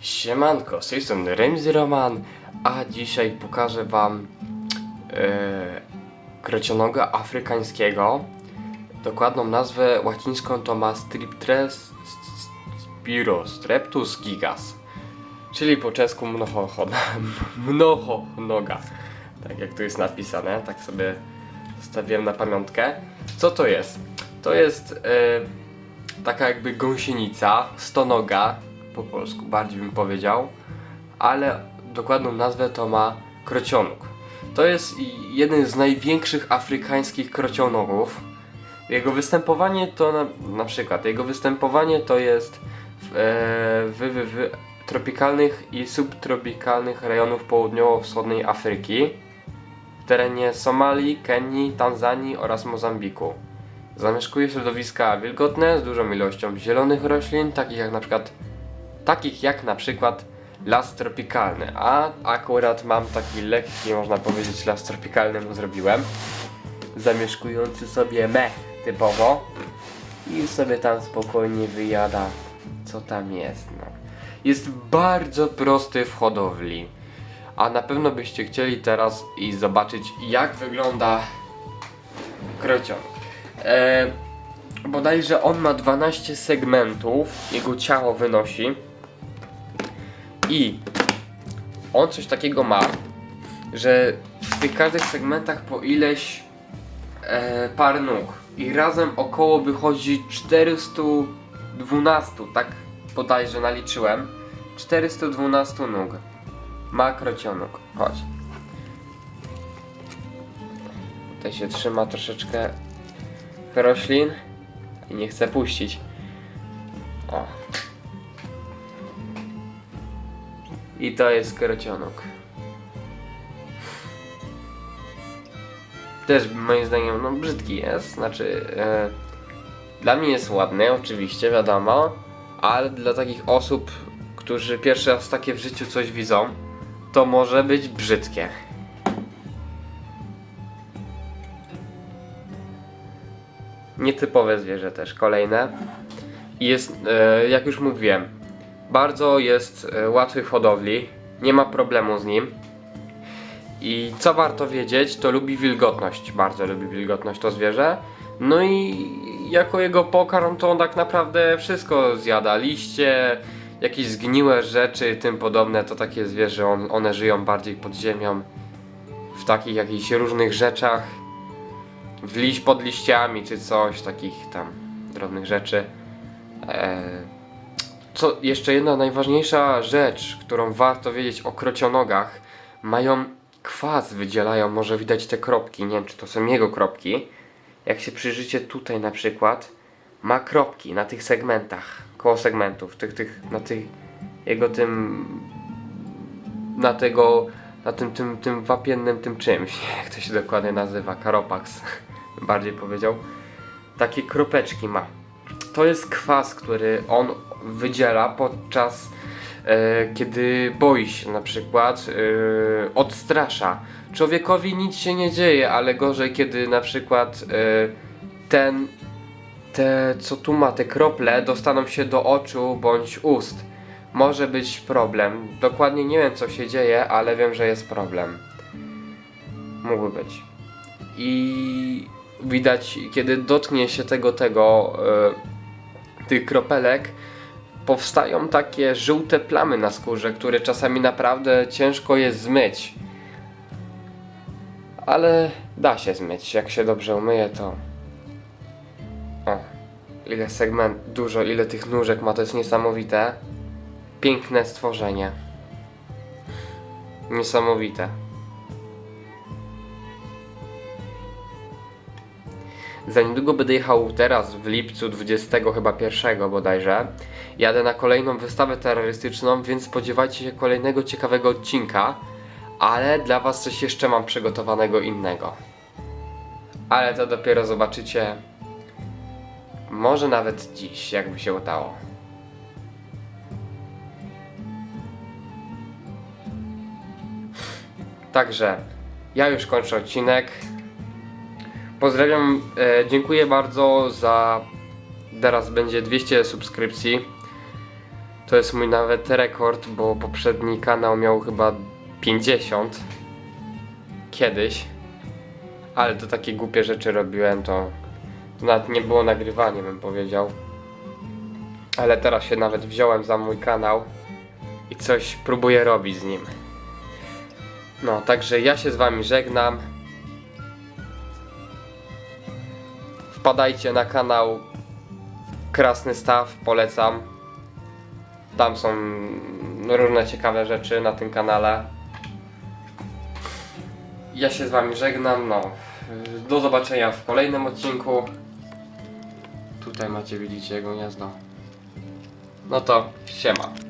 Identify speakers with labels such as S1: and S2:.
S1: Siemanko, z tej strony Remzy Roman, a dzisiaj pokażę wam e, krocionoga afrykańskiego. Dokładną nazwę łacińską to ma Striptres spiros streptus gigas, czyli po czesku mnoho, mnohonoga. Tak jak tu jest napisane, tak sobie zostawiłem na pamiątkę. Co to jest? To jest e, taka jakby gąsienica, stonoga, po polsku bardziej bym powiedział, ale dokładną nazwę to ma krocionóg. To jest jeden z największych afrykańskich krocionogów. Jego występowanie to na, na przykład, jego występowanie to jest w, e, w, w, w tropikalnych i subtropikalnych rejonów południowo-wschodniej Afryki, w terenie Somalii, Kenii, Tanzanii oraz Mozambiku. Zamieszkuje środowiska wilgotne z dużą ilością zielonych roślin, takich jak na przykład takich jak na przykład las tropikalny, a akurat mam taki lekki, można powiedzieć, las tropikalny mu zrobiłem, zamieszkujący sobie mech typowo i sobie tam spokojnie wyjada, co tam jest, no. Jest bardzo prosty w hodowli, a na pewno byście chcieli teraz i zobaczyć, jak wygląda krociąg. E, bodajże on ma 12 segmentów, jego ciało wynosi. I on coś takiego ma, że w tych każdych segmentach po ileś e, par nóg. I razem około wychodzi 412, tak bodajże naliczyłem. 412 nóg. Ma krocionóg. Chodź. Tutaj się trzyma troszeczkę roślin i nie chce puścić. O. I to jest krocionok. Też moim zdaniem no brzydki jest, znaczy e, dla mnie jest ładny oczywiście, wiadomo, ale dla takich osób, którzy pierwszy raz takie w życiu coś widzą, to może być brzydkie. Nietypowe zwierzę też, kolejne. Jest, e, jak już mówiłem, bardzo jest e, łatwy w hodowli, nie ma problemu z nim. I co warto wiedzieć, to lubi wilgotność, bardzo lubi wilgotność to zwierzę. No i jako jego pokarm to on tak naprawdę wszystko zjada, liście, jakieś zgniłe rzeczy, tym podobne, to takie zwierzę, on, one żyją bardziej pod ziemią, w takich jakichś różnych rzeczach, w liść pod liściami czy coś, takich tam drobnych rzeczy. Eee, co jeszcze jedna najważniejsza rzecz, którą warto wiedzieć o krocionogach, mają kwas, wydzielają, może widać te kropki, nie wiem czy to są jego kropki. Jak się przyjrzycie tutaj na przykład, ma kropki na tych segmentach, koło segmentów, tych, tych, na tych, jego tym, na tego, na tym, tym, tym wapiennym tym czymś, jak to się dokładnie nazywa, karopax, bardziej powiedział. Takie kropeczki ma to jest kwas, który on wydziela podczas e, kiedy boi się na przykład, e, odstrasza. Człowiekowi nic się nie dzieje, ale gorzej kiedy na przykład e, ten te co tu ma te krople dostaną się do oczu bądź ust. Może być problem. Dokładnie nie wiem co się dzieje, ale wiem, że jest problem. Mógłby być. I widać, kiedy dotknie się tego tego e, tych kropelek, powstają takie żółte plamy na skórze, które czasami naprawdę ciężko jest zmyć. Ale da się zmyć, jak się dobrze umyje to. O, ile segment, dużo, ile tych nóżek ma, to jest niesamowite. Piękne stworzenie. Niesamowite. Za niedługo będę jechał teraz w lipcu 20 chyba pierwszego bodajże. Jadę na kolejną wystawę terrorystyczną, więc spodziewajcie się kolejnego ciekawego odcinka. Ale dla was coś jeszcze mam przygotowanego innego. Ale to dopiero zobaczycie. Może nawet dziś, jakby się udało. Także ja już kończę odcinek. Pozdrawiam, e, dziękuję bardzo za. Teraz będzie 200 subskrypcji. To jest mój nawet rekord, bo poprzedni kanał miał chyba 50 kiedyś. Ale to takie głupie rzeczy robiłem, to nawet nie było nagrywanie, bym powiedział. Ale teraz się nawet wziąłem za mój kanał i coś próbuję robić z nim. No, także ja się z wami żegnam. Wpadajcie na kanał Krasny Staw, polecam. Tam są różne ciekawe rzeczy na tym kanale. Ja się z wami żegnam, no. Do zobaczenia w kolejnym odcinku. Tutaj macie, widzicie jego gniazdo. No to siema.